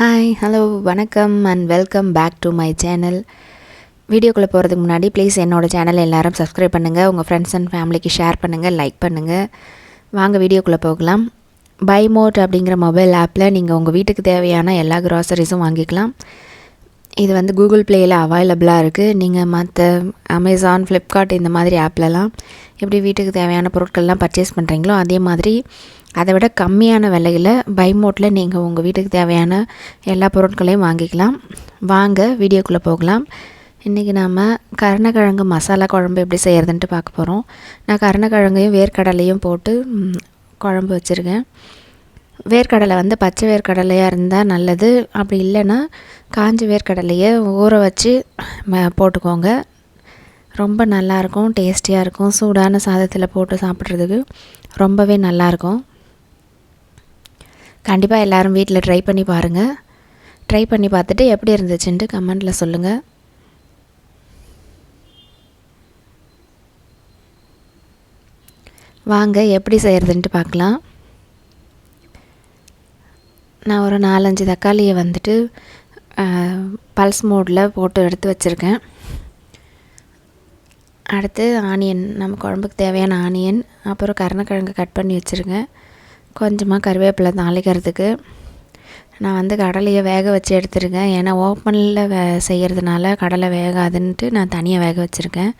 Hi hello வணக்கம் and welcome back to my channel வீடியோக்குள்ளே போகிறதுக்கு முன்னாடி ப்ளீஸ் என்னோடய சேனல் எல்லோரும் சப்ஸ்கிரைப் பண்ணுங்கள் உங்கள் ஃப்ரெண்ட்ஸ் அண்ட் ஃபேமிலிக்கு ஷேர் பண்ணுங்கள் லைக் பண்ணுங்கள் வாங்க வீடியோக்குள்ளே போகலாம். பை மோட் அப்படிங்கிற மொபைல் ஆப்பில் நீங்கள் உங்கள் வீட்டுக்கு தேவையான எல்லா க்ராசரிஸும் வாங்கிக்கலாம். இது வந்து கூகுள் ப்ளேயில் அவைலபிளாக இருக்குது நீங்கள் மற்ற அமேசான் ஃப்ளிப்கார்ட் இந்த மாதிரி ஆப்லலாம் எப்படி வீட்டுக்கு தேவையான பொருட்கள்லாம் பர்ச்சேஸ் பண்ணுறீங்களோ அதே மாதிரி அதை விட கம்மியான விலையில் பை மோட்டில் நீங்கள் உங்கள் வீட்டுக்கு தேவையான எல்லா பொருட்களையும் வாங்கிக்கலாம். வாங்க வீடியோக்குள்ளே போகலாம். இன்றைக்கி நாம் கருணக்கிழங்கு மசாலா குழம்பு எப்படி செய்கிறதுன்ட்டு பார்க்க போகிறோம் நான் கருணக்கிழங்கையும் வேர்க்கடலையும் போட்டு குழம்பு வச்சுருக்கேன். வேர்க்கடலை வந்து பச்சை வேர்க்கடலையாக இருந்தால் நல்லது. அப்படி இல்லைன்னா காஞ்ச வேர்க்கடலையை ஊற வச்சு ம- போட்டுக்கோங்க. ரொம்ப நல்லாயிருக்கும் டேஸ்டியாக இருக்கும். சூடான சாதத்தில் போட்டு சாப்பிட்றதுக்கு ரொம்பவே நல்லாயிருக்கும் கண்டிப்பாக எல்லாரும் வீட்டில் ட்ரை பண்ணி பாருங்கள் ட்ரை பண்ணி பார்த்துட்டு எப்படி இருந்துச்சுன்ட்டு கமெண்ட்டில் சொல்லுங்கள் வாங்க எப்படி செய்கிறதுன்ட்டு பார்க்கலாம். நான் ஒரு நாலஞ்சு தக்காளியை வந்துட்டு பல்ஸ் மோடில் போட்டு எடுத்து வச்சுருக்கேன். அடுத்து ஆனியன் நம்ம குழம்புக்கு தேவையான ஆனியன் அப்புறம் கருணக்கிழங்கு கட் பண்ணி வச்சுருக்கேன். கொஞ்சமாக கருவேப்பிலை தாளிக்கிறதுக்கு. நான் வந்து கடலையை வேக வச்சு எடுத்துருக்கேன். ஏன்னா ஓப்பனில் வே செய்கிறதுனால கடலை வேகாதுன்ட்டு நான் தனியாக வேக வச்சுருக்கேன்.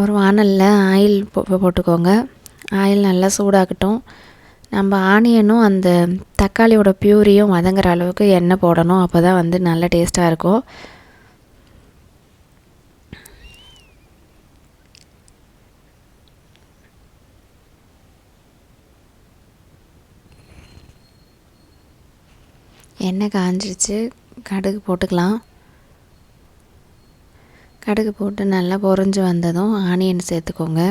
ஒரு வானலில் ஆயில் போ போட்டுக்கோங்க. ஆயில் நல்லா சூடாகட்டும். நம்ம ஆனியனும் அந்த தக்காளியோட பியூரியும் வதங்குற அளவுக்கு எண்ணெய் போடணும். அப்போ தான் வந்து நல்ல டேஸ்ட்டாக இருக்கும். எண்ணெய் காஞ்சிருச்சு. கடுகு போட்டுக்கலாம். கடுகு போட்டு நல்லா பொறிஞ்சு வந்ததும் ஆனியன் சேர்த்துக்கோங்க.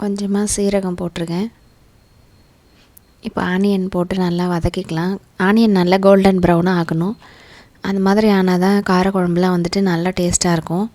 கொஞ்சமாக சீரகம் போட்டிருக்கேன் இப்போ ஆனியன் போட்டு நல்லா வதக்கிக்கலாம். ஆனியன் நல்லா கோல்டன் ப்ரௌனாக ஆகணும். அந்த மாதிரி ஆனால் தான் காரக்குழம்புலாம் வந்துட்டு நல்லா டேஸ்ட்டாக இருக்கும்.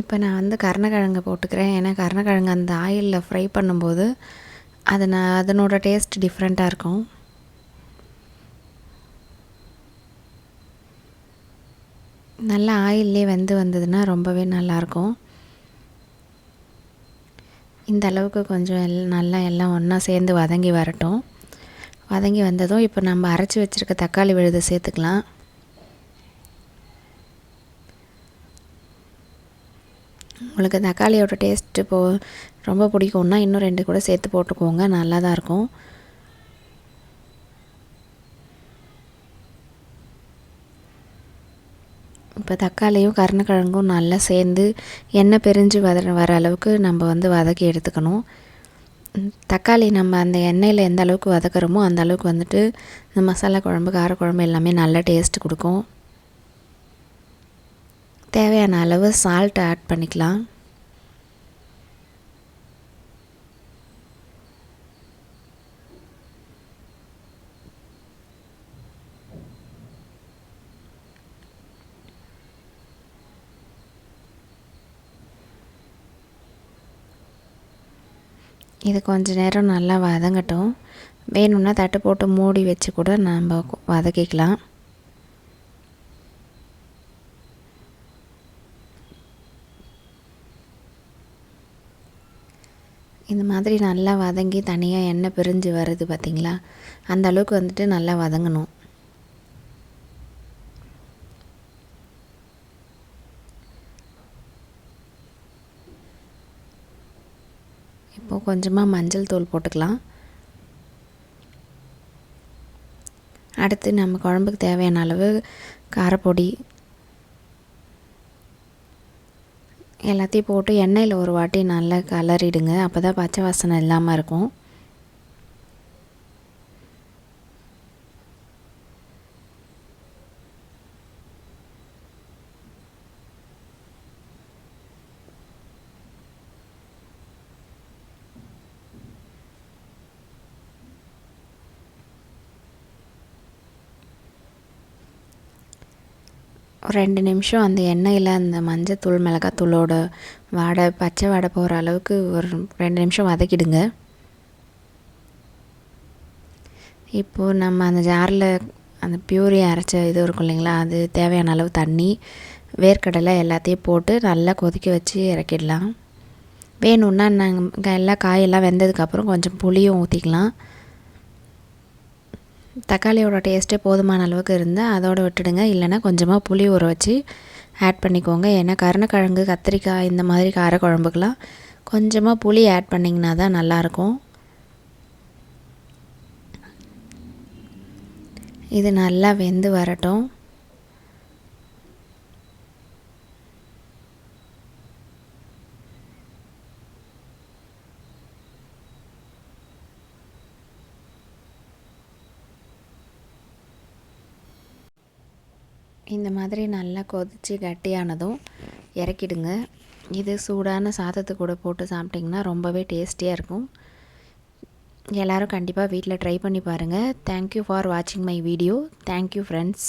இப்போ நான் வந்து கருணக்கிழங்கு போட்டுக்கிறேன். ஏன்னா கருணக்கிழங்கு அந்த ஆயிலில் ஃப்ரை பண்ணும்போது அது நான் அதனோட டேஸ்ட் டிஃப்ரெண்ட்டாக இருக்கும். நல்லா ஆயிலே வெந்து வந்ததுன்னா ரொம்பவே நல்லாயிருக்கும் இந்த அளவுக்கு கொஞ்சம் எல் நல்லா எல்லாம் ஒன்றா சேர்ந்து வதங்கி வரட்டும். வதங்கி வந்ததும் இப்போ நம்ம அரைச்சி வச்சுருக்க தக்காளி விழுதை சேர்த்துக்கலாம். உங்களுக்கு தக்காளியோட டேஸ்ட்டு போ ரொம்ப பிடிக்கும்னா இன்னும் ரெண்டு கூட சேர்த்து போட்டுக்கோங்க நல்லா தான் இருக்கும். இப்போ தக்காளியும் கருணக்கிழங்கும் நல்லா சேர்ந்து எண்ணெய் பிரிஞ்சு வத வர அளவுக்கு நம்ம வந்து வதக்கி எடுத்துக்கணும். தக்காளி நம்ம அந்த எண்ணெயில் எந்த அளவுக்கு வதக்குறோமோ அந்த அளவுக்கு வந்துட்டு இந்த மசாலா குழம்பு காரக்குழம்பு எல்லாமே நல்ல டேஸ்ட் கொடுக்கும். தேவையான அளவு சால்ட் ஆட் பண்ணிக்கலாம். இது கொஞ்ச நேரம் நல்லா வதங்கட்டும். வேணும்னா தட்டு போட்டு மூடி வச்சு கூட நம்ம வதக்கிக்கலாம். இந்த மாதிரி நல்லா வதங்கி தனியாக எண்ணெய் பிரிஞ்சு வருது பார்த்திங்களா அந்த அளவுக்கு வந்துட்டு நல்லா வதங்கணும். இப்போது கொஞ்சமாக மஞ்சள் தூள் போட்டுக்கலாம். அடுத்து நம்ம குழம்புக்கு தேவையான அளவு காரப்பொடி. எல்லாத்தையும் போட்டு எண்ணெயில் ஒரு வாட்டி நல்லா கலரிடுங்க. அப்போ தான் பச்சை வாசனை இல்லாமல் இருக்கும் ஒரு ரெண்டு நிமிஷம் அந்த எண்ணெயில் அந்த மஞ்சத்தூள் மிளகாத்தூளோட வாடை பச்சை வாடை போகிற அளவுக்கு ஒரு ரெண்டு நிமிஷம் வதக்கிடுங்க. இப்போது நம்ம அந்த ஜாரில் அந்த பியூரி அரைச்ச இது இருக்கும் இல்லைங்களா அது தேவையான அளவு தண்ணி வேர்க்கடலை எல்லாத்தையும் போட்டு நல்லா கொதிக்க வச்சு இறக்கிடலாம். வேணும்னா நாங்கள் எல்லா காயெல்லாம் வெந்ததுக்கப்புறம் கொஞ்சம் புளியும் ஊற்றிக்கலாம் தக்காளியோட டேஸ்ட்டே போதுமான அளவுக்கு இருந்தால் அதோடு விட்டுடுங்க. இல்லைனா கொஞ்சமாக புளி ஊற வச்சு ஆட் பண்ணிக்கோங்க. ஏன்னா கருணக்கிழங்கு கத்திரிக்காய் இந்த மாதிரி காரக்குழம்புக்கெலாம் கொஞ்சமாக புளி ஆட் பண்ணிங்கன்னா தான் நல்லாயிருக்கும். இது நல்லா வெந்து வரட்டும். இந்த மாதிரி நல்லா கொதித்து கட்டியானதும் இறக்கிடுங்க. இது சூடான சாதத்து கூட போட்டு சாப்பிட்டிங்கன்னா ரொம்பவே டேஸ்டியாக இருக்கும். எல்லோரும் கண்டிப்பாக வீட்டில் ட்ரை பண்ணி பாருங்கள் தேங்க்யூ ஃபார் வாட்சிங் my video thank you friends